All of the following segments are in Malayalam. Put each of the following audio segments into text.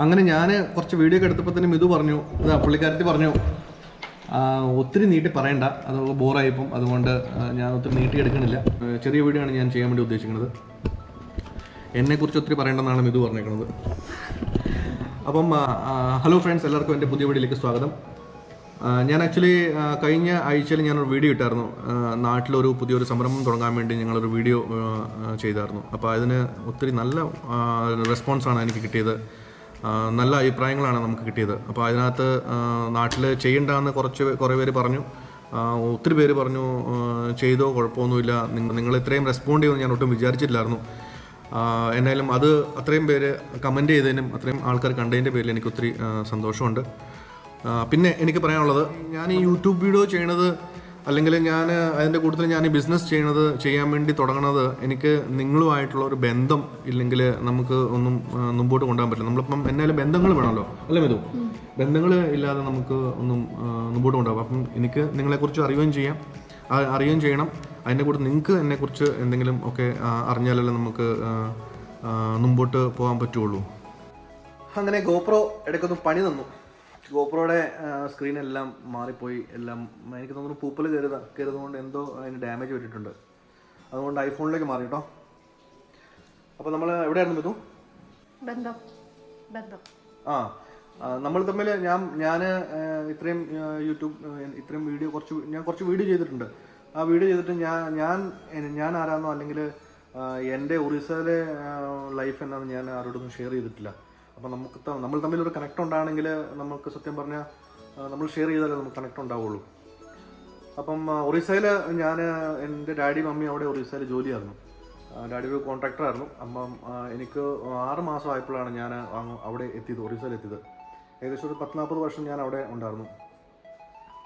അങ്ങനെ ഞാൻ കുറച്ച് വീഡിയോ ഒക്കെ എടുത്തപ്പോൾ തന്നെ മിതു പറഞ്ഞു പുള്ളിക്കാരത്തി പറഞ്ഞു ഒത്തിരി നീട്ടി പറയണ്ട അത് ബോറായിപ്പം അതുകൊണ്ട് ഞാൻ ഒത്തിരി നീട്ടി എടുക്കണില്ല. ചെറിയ വീഡിയോ ആണ് ഞാൻ ചെയ്യാൻ വേണ്ടി ഉദ്ദേശിക്കുന്നത്. എന്നെക്കുറിച്ച് ഒത്തിരി പറയണ്ടെന്നാണ് മിതു പറഞ്ഞേക്കുന്നത് അപ്പം ഹലോ ഫ്രണ്ട്സ് എല്ലാവർക്കും എന്റെ പുതിയ വീഡിയോയിലേക്ക് സ്വാഗതം. ഞാൻ ആക്ച്വലി കഴിഞ്ഞ ആഴ്ചയിൽ ഞാനൊരു വീഡിയോ ഇട്ടായിരുന്നു. നാട്ടിലൊരു പുതിയൊരു സംരംഭം തുടങ്ങാൻ വേണ്ടി ഞങ്ങളൊരു വീഡിയോ ചെയ്തായിരുന്നു. അപ്പോൾ അതിന് ഒത്തിരി നല്ല റെസ്പോൺസാണ് എനിക്ക് കിട്ടിയത്. നല്ല അഭിപ്രായങ്ങളാണ് നമുക്ക് കിട്ടിയത്. അപ്പോൾ അതിനകത്ത് നാട്ടിൽ ചെയ്യണ്ടെന്ന് കുറച്ച് കുറേ പേര് പറഞ്ഞു. ഒത്തിരി പേര് പറഞ്ഞു ചെയ്തോ കുഴപ്പമൊന്നുമില്ല. നിങ്ങൾ ഇത്രയും റെസ്പോണ്ട് ചെയ്യുമെന്ന് ഞാൻ ഒട്ടും വിചാരിച്ചില്ലായിരുന്നു എന്നാലും അത് അത്രയും പേര് കമന്റ് ചെയ്തതിനും അത്രയും ആൾക്കാർ കണ്ടതിന്റെ പേരിൽ എനിക്ക് ഒത്തിരി സന്തോഷമുണ്ട്. പിന്നെ എനിക്ക് പറയാനുള്ളത് ഞാൻ ഈ യൂട്യൂബ് വീഡിയോ ചെയ്യണത് അല്ലെങ്കിൽ ഞാൻ അതിന്റെ കൂട്ടത്തിൽ ഞാൻ ഈ ബിസിനസ് ചെയ്യണത് ചെയ്യാൻ വേണ്ടി തുടങ്ങണത് എനിക്ക് നിങ്ങളുമായിട്ടുള്ള ഒരു ബന്ധം ഇല്ലെങ്കിൽ നമുക്ക് ഒന്നും മുമ്പോട്ട് കൊണ്ടുപോകാൻ പറ്റില്ല. നമ്മളിപ്പം എന്നാലും ബന്ധങ്ങൾ വേണമല്ലോ. അല്ലേ മിതു ബന്ധങ്ങൾ ഇല്ലാതെ നമുക്ക് ഒന്നും മുമ്പോട്ട് കൊണ്ടുപോകാം. അപ്പം എനിക്ക് നിങ്ങളെക്കുറിച്ച് അറിയുകയും ചെയ്യാം. അറിയുകയും ചെയ്യണം. അതിന്റെ കൂടെ നിങ്ങൾക്ക് എന്നെക്കുറിച്ച് എന്തെങ്കിലും ഒക്കെ അറിഞ്ഞാലല്ലേ നമുക്ക് മുമ്പോട്ട് പോകാൻ പറ്റുള്ളൂ. അങ്ങനെ ഗോപ്രോ എടുക്കുന്നു പണി തന്നു. ഗോപ്രോയുടെ സ്ക്രീൻ എല്ലാം മാറിപ്പോയി. എല്ലാം എനിക്ക് തോന്നുന്നു പൂപ്പൽ കരുത കരുതുകൊണ്ട് എന്തോ അതിന് ഡാമേജ് പറ്റിയിട്ടുണ്ട്. അതുകൊണ്ട് ഐഫോണിലേക്ക് മാറി കേട്ടോ. അപ്പോൾ നമ്മൾ എവിടെയായിരുന്നു ഇതു ബന്ധം. ബന്ധം. ആ നമ്മൾ തമ്മിൽ ഞാൻ ഞാൻ ഇത്രയും യൂട്യൂബ് ഇത്രയും വീഡിയോ കുറച്ച് ഞാൻ കുറച്ച് വീഡിയോ ചെയ്തിട്ടുണ്ട്. ആ വീഡിയോ ചെയ്തിട്ട് ഞാൻ ഞാൻ ഞാൻ ആരാന്നോ അല്ലെങ്കിൽ എന്റെ ഒറീസയിലെ ലൈഫ് എന്നാന്ന് ഞാൻ ആരോടൊന്നും ഷെയർ ചെയ്തിട്ടില്ല. അപ്പം നമുക്ക് നമ്മൾ തമ്മിൽ ഒരു കണക്ട് ഉണ്ടാണെങ്കിൽ നമുക്ക് സത്യം പറഞ്ഞാൽ നമ്മൾ ഷെയർ ചെയ്താലേ നമുക്ക് കണക്ട് ഉണ്ടാവുള്ളൂ. അപ്പം ഒറീസയിൽ ഞാൻ എന്റെ ഡാഡി മമ്മി അവിടെ ഒറീസയിൽ ജോലിയായിരുന്നു. ഡാഡി ഒരു കോൺട്രാക്ടറായിരുന്നു അപ്പം എനിക്ക് ആറ് മാസം ആയപ്പോഴാണ് ഞാൻ അവിടെ എത്തിയത് ഒറീസയിൽ എത്തിയത്. ഏകദേശം ഒരു പത്ത് വർഷം ഞാൻ അവിടെ ഉണ്ടായിരുന്നു.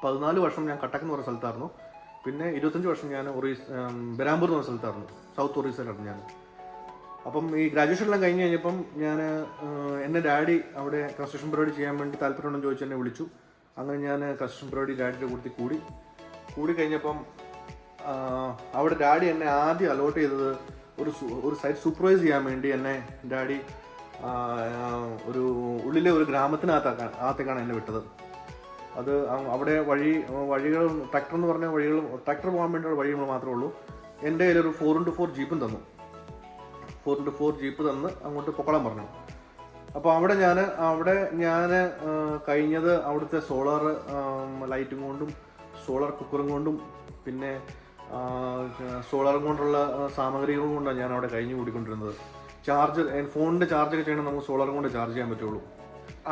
പതിനാല് വർഷം ഞാൻ കട്ടക്ക് എന്ന് പറഞ്ഞ സ്ഥലത്തായിരുന്നു. പിന്നെ ഇരുപത്തഞ്ച് വർഷം ഞാൻ ഒറീസ് ബരാമ്പൂർ എന്ന് പറഞ്ഞ സ്ഥലത്തായിരുന്നു. സൗത്ത് ഒറീസയിലായിരുന്നു ഞാൻ അപ്പം ഈ ഗ്രാജുവേഷൻ എല്ലാം കഴിഞ്ഞ് കഴിഞ്ഞപ്പം ഞാൻ എന്റെ ഡാഡി അവിടെ കൺസ്ട്രക്ഷൻ പരിപാടി ചെയ്യാൻ വേണ്ടി താല്പര്യമുണ്ടെന്ന് ചോദിച്ച് എന്നെ വിളിച്ചു. അങ്ങനെ ഞാൻ കൺസ്ട്രക്ഷൻ പരിപാടി ഡാഡിയുടെ കൂട്ടത്തിൽ കൂടി. കൂടി കഴിഞ്ഞപ്പം അവിടെ ഡാഡി എന്നെ ആദ്യം അലോട്ട് ചെയ്തത് ഒരു ഒരു സൈറ്റ് സൂപ്പർവൈസ് ചെയ്യാൻ വേണ്ടി എന്നെ ഡാഡി ഒരു ഉള്ളിലെ ഒരു ഗ്രാമത്തിനകത്താക്കാൻ അകത്തേക്കാണ് എന്നെ വിട്ടത്. അത് അവിടെ വഴി വഴികൾ ട്രാക്ടർ എന്ന് പറഞ്ഞ വഴികൾ ട്രാക്ടർ പോകാൻ വേണ്ടിയുള്ള വഴികൾ മാത്രമേ ഉള്ളൂ. എന്റെ കയ്യിലൊരു ഫോർ ഇന്റു ഫോർ ജീപ്പും തന്നു. ഫോർ ഇന്റു ഫോർ ജീപ്പ് തന്ന് അങ്ങോട്ട് പൊക്കളം പറഞ്ഞു. അപ്പോൾ അവിടെ ഞാൻ അവിടെ ഞാൻ കഴിഞ്ഞത് അവിടുത്തെ സോളാർ ലൈറ്റും കൊണ്ടും സോളാർ കുക്കറും കൊണ്ടും പിന്നെ സോളാർ കൊണ്ടുള്ള സാമഗ്രികളും കൊണ്ടാണ് ഞാൻ അവിടെ കഴിഞ്ഞു കൂടിക്കൊണ്ടിരുന്നത്. ചാർജ് ഫോണിന്റെ ചാർജൊക്കെ ചെയ്യണം നമുക്ക് സോളാർ കൊണ്ട് ചാർജ് ചെയ്യാൻ പറ്റുള്ളൂ.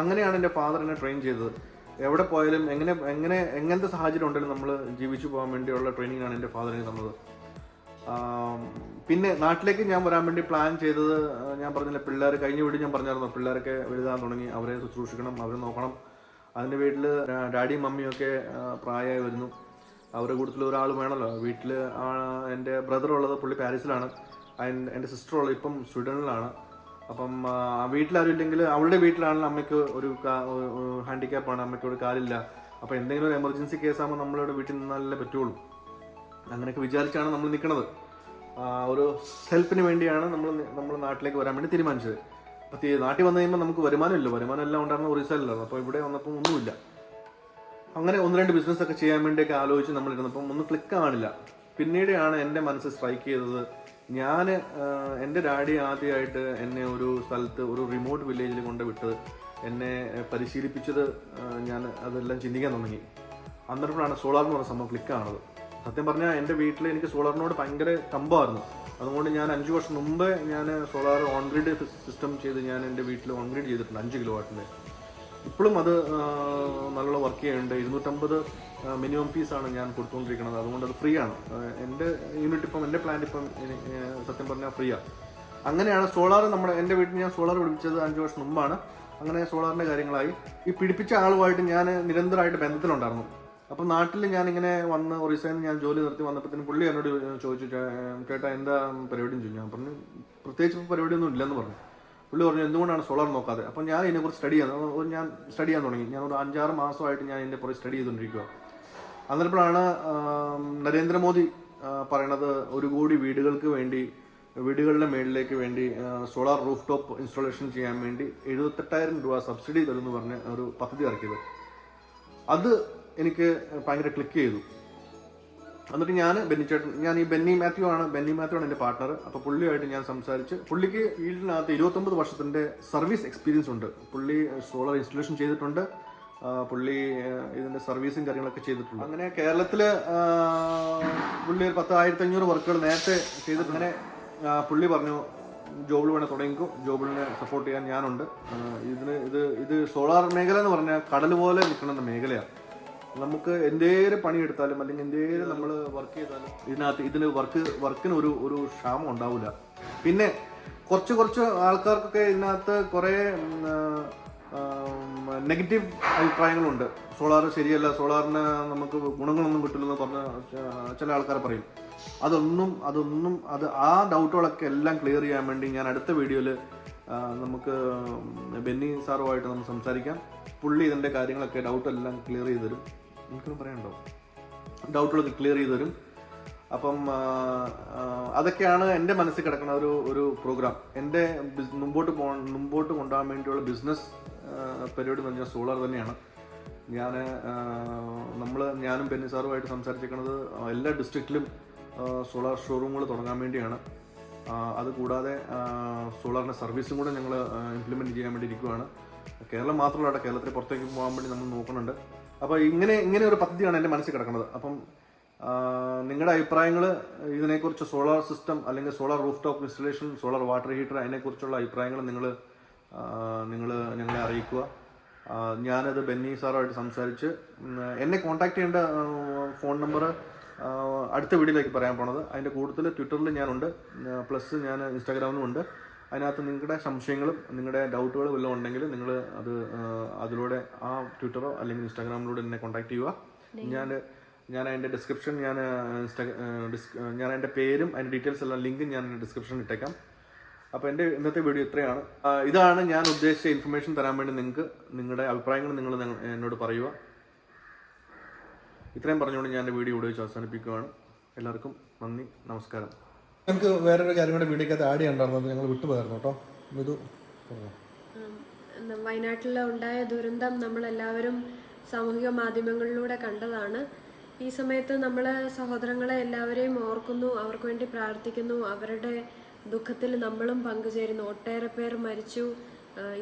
അങ്ങനെയാണ് എന്റെ ഫാദർ എന്നെ ട്രെയിൻ ചെയ്തത്. എവിടെ പോയാലും എങ്ങനെ എങ്ങനെ എങ്ങനത്തെ സാഹചര്യം ഉണ്ടെങ്കിലും നമ്മൾ ജീവിച്ചു പോകാൻ വേണ്ടിയുള്ള ട്രെയിനിങ്ങാണ് എന്റെ ഫാദർ തന്നത്. പിന്നെ നാട്ടിലേക്ക് ഞാൻ വരാൻ വേണ്ടി പ്ലാൻ ചെയ്തത് ഞാൻ പറഞ്ഞില്ല പിള്ളേർ കഴിഞ്ഞ വീട് ഞാൻ പറഞ്ഞായിരുന്നു പിള്ളേരൊക്കെ വലുതാൻ തുടങ്ങി അവരെ ശുശ്രൂഷിക്കണം അവരെ നോക്കണം. അതിന്റെ വീട്ടിൽ ഡാഡിയും മമ്മിയും ഒക്കെ പ്രായമായി വരുന്നു. അവരുടെ കൂട്ടത്തിൽ ഒരാൾ വേണമല്ലോ വീട്ടിൽ എന്റെ ബ്രദർ ഉള്ളത് പുള്ളി പാരീസിലാണ്. എന്റെ സിസ്റ്റർ ഉള്ളത് ഇപ്പം സ്വീഡനിലാണ്. അപ്പം വീട്ടിലാരും ഇല്ലെങ്കിൽ അവളുടെ വീട്ടിലാണെങ്കിൽ അമ്മയ്ക്ക് ഒരു ഹാൻഡിക്യാപ്പാണ് അമ്മയ്ക്ക് ഒരു കാലില്ല. അപ്പോൾ എന്തെങ്കിലും ഒരു എമർജൻസി കേസാകുമ്പോൾ നമ്മളിവിടെ വീട്ടിൽ നിന്നാലേ പറ്റുള്ളൂ. അങ്ങനെയൊക്കെ വിചാരിച്ചാണ് നമ്മൾ നിൽക്കുന്നത്. ഒരു ഹെൽപ്പിന് വേണ്ടിയാണ് നമ്മൾ നമ്മൾ നാട്ടിലേക്ക് വരാൻ വേണ്ടി തീരുമാനിച്ചത്. അപ്പോൾ തി- നാട്ടിൽ വന്നു കഴിയുമ്പോൾ നമുക്ക് വരുമാനമില്ല. വരുമാനം എല്ലാം ഉണ്ടായിരുന്ന ഒറീസയിലായിരുന്നു അപ്പോൾ ഇവിടെ വന്നപ്പോൾ ഒന്നുമില്ല. അങ്ങനെ ഒന്ന് രണ്ട് ബിസിനസ് ഒക്കെ ചെയ്യാൻ വേണ്ടിയൊക്കെ ആലോചിച്ച് നമ്മൾ ഇരുന്നപ്പം ഒന്നും ക്ലിക്ക് ആണില്ല പിന്നീടാണ് എന്റെ മനസ്സ് സ്ട്രൈക്ക് ചെയ്തത്. ഞാൻ എന്റെ ഡാഡി ആദ്യമായിട്ട് എന്നെ ഒരു സ്ഥലത്ത് ഒരു റിമോട്ട് വില്ലേജിൽ കൊണ്ട് വിട്ടത്. എന്നെ പരിശീലിപ്പിച്ചത് ഞാൻ അതെല്ലാം ചിന്തിക്കാൻ തുടങ്ങി. അന്നേരപ്പോഴാണ് സോളാർ എന്ന് പറഞ്ഞ സംഭവം ക്ലിക്ക് ആണത് സത്യം പറഞ്ഞാൽ എന്റെ വീട്ടിൽ എനിക്ക് സോളാറിനോട് ഭയങ്കര കമ്പമായിരുന്നു. അതുകൊണ്ട് ഞാൻ അഞ്ച് വർഷം മുമ്പ് ഞാൻ സോളാർ ഓൺ ഗ്രിഡ് സിസ്റ്റം ചെയ്ത് ഞാൻ എന്റെ വീട്ടിൽ ഓൺ ഗ്രിഡ് ചെയ്തിട്ടുണ്ട് അഞ്ച് കിലോ വാട്ടിന്റെ ഇപ്പോഴും അത് നല്ല വർക്ക് ചെയ്യുന്നുണ്ട്. ഇരുന്നൂറ്റമ്പത് മിനിമം ഫീസാണ് ഞാൻ കൊടുത്തുകൊണ്ടിരിക്കുന്നത് അതുകൊണ്ട് അത് ഫ്രീ ആണ്. എന്റെ യൂണിറ്റ് ഇപ്പം എന്റെ പ്ലാന്റ് ഇപ്പം സത്യം പറഞ്ഞാൽ ഫ്രീ ആണ് അങ്ങനെയാണ് സോളാർ നമ്മുടെ എന്റെ വീട്ടിൽ ഞാൻ സോളാർ പിടിപ്പിച്ചത് അഞ്ച് വർഷം മുമ്പാണ്. അങ്ങനെ സോളാറിന്റെ കാര്യങ്ങളായി. ഈ പിടിപ്പിച്ച ആളുമായിട്ട് ഞാൻ നിരന്തരമായിട്ട് ബന്ധത്തിലുണ്ടായിരുന്നു. അപ്പം നാട്ടിൽ ഞാൻ ഇങ്ങനെ വന്ന് ഒറീസയിൽ ഞാൻ ജോലി നിർത്തി വന്നപ്പോഴത്തേനും പുള്ളി എന്നോട് ചോദിച്ചു കേട്ടാ എന്താ പരിപാടി ചോദിച്ചു. ഞാൻ പറഞ്ഞു പ്രത്യേകിച്ച് പരിപാടിയൊന്നും ഇല്ലെന്ന് പറഞ്ഞു. പുള്ളി പറഞ്ഞു എന്തുകൊണ്ടാണ് സോളാർ നോക്കാതെ? അപ്പം ഞാൻ ഇതിനെക്കുറിച്ച് സ്റ്റഡി ചെയ്യാൻ ഞാൻ സ്റ്റഡി ചെയ്യാൻ തുടങ്ങി. ഞാൻ ഒരു അഞ്ചാറ് മാസമായിട്ട് ഞാൻ ഇതിന്റെ പുറകെ സ്റ്റഡി ചെയ്തുകൊണ്ടിരിക്കുക അന്നേരപ്പോഴാണ് നരേന്ദ്രമോദി പറയണത് ഒരു കോടി വീടുകൾക്ക് വേണ്ടി വീടുകളുടെ മേളിലേക്ക് വേണ്ടി സോളാർ റൂഫ് ടോപ്പ് ഇൻസ്റ്റാളേഷൻ ചെയ്യാൻ വേണ്ടി എഴുപത്തെട്ടായിരം രൂപ സബ്സിഡി തരുമെന്ന് പറഞ്ഞ് ഒരു പദ്ധതി ഇറക്കിയത്. അത് എനിക്ക് ഭയങ്കര ക്ലിക്ക് ചെയ്തു. എന്നിട്ട് ഞാൻ ബെന്നി ചേട്ടൻ ഞാൻ ഈ ബെന്നി മാത്യു ആണ് ബെന്നി മാത്യു ആണ് എന്റെ പാർട്ണർ അപ്പോൾ പുള്ളിയായിട്ട് ഞാൻ സംസാരിച്ച് പുള്ളിക്ക് ഫീൽഡിനകത്ത് ഇരുപത്തൊമ്പത് വർഷത്തിന്റെ സർവീസ് എക്സ്പീരിയൻസ് ഉണ്ട്. പുള്ളി സോളർ ഇൻസ്റ്റലേഷൻ ചെയ്തിട്ടുണ്ട്. പുള്ളി ഇതിന്റെ സർവീസും കാര്യങ്ങളൊക്കെ ചെയ്തിട്ടുണ്ട്. അങ്ങനെ കേരളത്തിൽ പുള്ളി ഒരു പത്ത് ആയിരത്തി അഞ്ഞൂറ് വർക്കുകൾ നേരത്തെ ചെയ്തിട്ട് അങ്ങനെ പുള്ളി പറഞ്ഞു ജോബിൾ വേണേൽ തുടങ്ങിക്കോ. ജോബിളിനെ സപ്പോർട്ട് ചെയ്യാൻ ഞാനുണ്ട്. ഇതിന് ഇത് ഇത് സോളാർ മേഖല എന്ന് പറഞ്ഞാൽ കടൽ പോലെ നിൽക്കുന്ന മേഖലയാണ്. നമുക്ക് എന്തേലും പണിയെടുത്താലും അല്ലെങ്കിൽ എന്തേലും നമ്മൾ വർക്ക് ചെയ്താലും ഇതിനകത്ത് ഇതിന് വർക്ക് വർക്കിന് ഒരു ഒരു ക്ഷാമം ഉണ്ടാവില്ല പിന്നെ കുറച്ച് കുറച്ച് ആൾക്കാർക്കൊക്കെ ഇതിനകത്ത് കുറേ നെഗറ്റീവ് അഭിപ്രായങ്ങളുണ്ട്. സോളാർ ശരിയല്ല സോളാറിന് നമുക്ക് ഗുണങ്ങളൊന്നും കിട്ടില്ലെന്ന് പറഞ്ഞ ചില ആൾക്കാർ പറയും. അതൊന്നും അതൊന്നും അത് ആ ഡൗട്ടുകളൊക്കെ എല്ലാം ക്ലിയർ ചെയ്യാൻ വേണ്ടി ഞാൻ അടുത്ത വീഡിയോയിൽ നമുക്ക് ബെന്നി സാറുമായിട്ട് നമുക്ക് സംസാരിക്കാം. പുള്ളി ഇതിന്റെ കാര്യങ്ങളൊക്കെ ഡൗട്ടെല്ലാം ക്ലിയർ ചെയ്ത് തരും. എനിക്കൊന്നും പറയാനുണ്ടോ? ഡൗട്ടുള്ളത് ക്ലിയർ ചെയ്ത് തരും. അപ്പം അതൊക്കെയാണ് എന്റെ മനസ്സിൽ കിടക്കുന്ന ഒരു ഒരു പ്രോഗ്രാം എന്റെ മുമ്പോട്ട് പോ മുമ്പോട്ട് കൊണ്ടുപോകാൻ വേണ്ടിയുള്ള ബിസിനസ് പരിപാടി എന്ന് പറഞ്ഞാൽ സോളാർ തന്നെയാണ്. ഞാൻ നമ്മൾ ഞാനും പെന്നി സാറുമായിട്ട് സംസാരിച്ചിരിക്കുന്നത് എല്ലാ ഡിസ്ട്രിക്റ്റിലും സോളാർ ഷോറൂമുകൾ തുടങ്ങാൻ വേണ്ടിയാണ്. അതുകൂടാതെ കൂടാതെ സോളാറിന്റെ സർവീസും കൂടെ ഞങ്ങൾ ഇംപ്ലിമെന്റ് ചെയ്യാൻ വേണ്ടി ഇരിക്കുകയാണ് കേരളം മാത്രമല്ല കേരളത്തിന് പുറത്തേക്ക് പോകാൻ വേണ്ടി നമ്മൾ നോക്കുന്നുണ്ട്. അപ്പോൾ ഇങ്ങനെ ഇങ്ങനെ ഒരു പദ്ധതിയാണ് എന്റെ മനസ്സിൽ കിടക്കുന്നത്. അപ്പം നിങ്ങളുടെ അഭിപ്രായങ്ങൾ ഇതിനെക്കുറിച്ച് സോളാർ സിസ്റ്റം അല്ലെങ്കിൽ solar rooftop installation solar water heater അതിനെക്കുറിച്ചുള്ള അഭിപ്രായങ്ങൾ നിങ്ങൾ നിങ്ങൾ ഞങ്ങളെ അറിയിക്കുക. ഞാനത് ബെന്നി സാറുമായിട്ട് സംസാരിച്ച് എന്നെ കോൺടാക്ട് ചെയ്യേണ്ട ഫോൺ നമ്പർ അടുത്ത വീഡിയോയിലേക്ക് പറയാൻ പോണത്. അതിന്റെ കൂടുതൽ ട്വിറ്ററിൽ ഞാനുണ്ട്. പ്ലസ് ഞാൻ ഇൻസ്റ്റാഗ്രാമിലും ഉണ്ട്. അതിനകത്ത് നിങ്ങളുടെ സംശയങ്ങളും നിങ്ങളുടെ ഡൗട്ടുകളും വല്ലതും ഉണ്ടെങ്കിൽ നിങ്ങൾ അത് അതിലൂടെ ആ ട്വിറ്ററോ അല്ലെങ്കിൽ ഇൻസ്റ്റാഗ്രാമിലൂടെ എന്നെ കോൺടാക്ട് ചെയ്യുക. ഞാൻ ഞാൻ അതിന്റെ ഡിസ്ക്രിപ്ഷൻ ഞാൻ ഞാൻ അതിന്റെ പേരും അതിന്റെ ഡീറ്റെയിൽസ് എല്ലാം ലിങ്കും ഞാൻ ഡിസ്ക്രിപ്ഷനിൽ ഇട്ടേക്കാം. അപ്പോൾ എന്റെ ഇന്നത്തെ വീഡിയോ ഇത്രയാണ്. ഇതാണ് ഞാൻ ഉദ്ദേശിച്ച ഇൻഫർമേഷൻ തരാൻ വേണ്ടി നിങ്ങൾക്ക് നിങ്ങളുടെ അഭിപ്രായങ്ങൾ നിങ്ങൾ എന്നോട് പറയുക. ഇത്രയും പറഞ്ഞുകൊണ്ട് ഞാൻ എന്റെ വീഡിയോ ഇവിടെ വെച്ച് അവസാനിപ്പിക്കുകയാണ്. എല്ലാവർക്കും നന്ദി നമസ്കാരം. നമുക്ക് വേറൊരു കാര്യം കൂടെ വീഡിയോക്കകത്ത് ആഡ് ചെയ്യണ്ടായിരുന്നു ഞങ്ങൾ വിട്ടുപോയിരുന്നു കേട്ടോ. ഇത് വയനാട്ടിൽ ഉണ്ടായ ദുരന്തം നമ്മളെല്ലാവരും സാമൂഹിക മാധ്യമങ്ങളിലൂടെ കണ്ടതാണ്. ഈ സമയത്ത് നമ്മൾ സഹോദരങ്ങളെ എല്ലാവരെയും ഓർക്കുന്നു അവർക്ക് വേണ്ടി പ്രാർത്ഥിക്കുന്നു അവരുടെ ദുഃഖത്തിൽ നമ്മളും പങ്കുചേരുന്നു. ഒട്ടേറെ പേർ മരിച്ചു.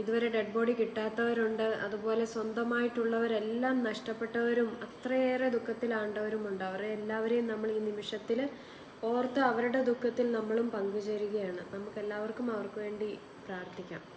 ഇതുവരെ ഡെഡ് ബോഡി കിട്ടാത്തവരുണ്ട്. അതുപോലെ സ്വന്തമായിട്ടുള്ളവരെല്ലാം നഷ്ടപ്പെട്ടവരും അത്രയേറെ ദുഃഖത്തിലാണ്ടവരുമുണ്ട്. അവരെ എല്ലാവരെയും നമ്മൾ ഈ നിമിഷത്തിൽ ഓർത്ത് അവരുടെ ദുഃഖത്തിൽ നമ്മളും പങ്കുചേരുകയാണ്. നമുക്കെല്ലാവർക്കും അവർക്ക് വേണ്ടി പ്രാർത്ഥിക്കാം.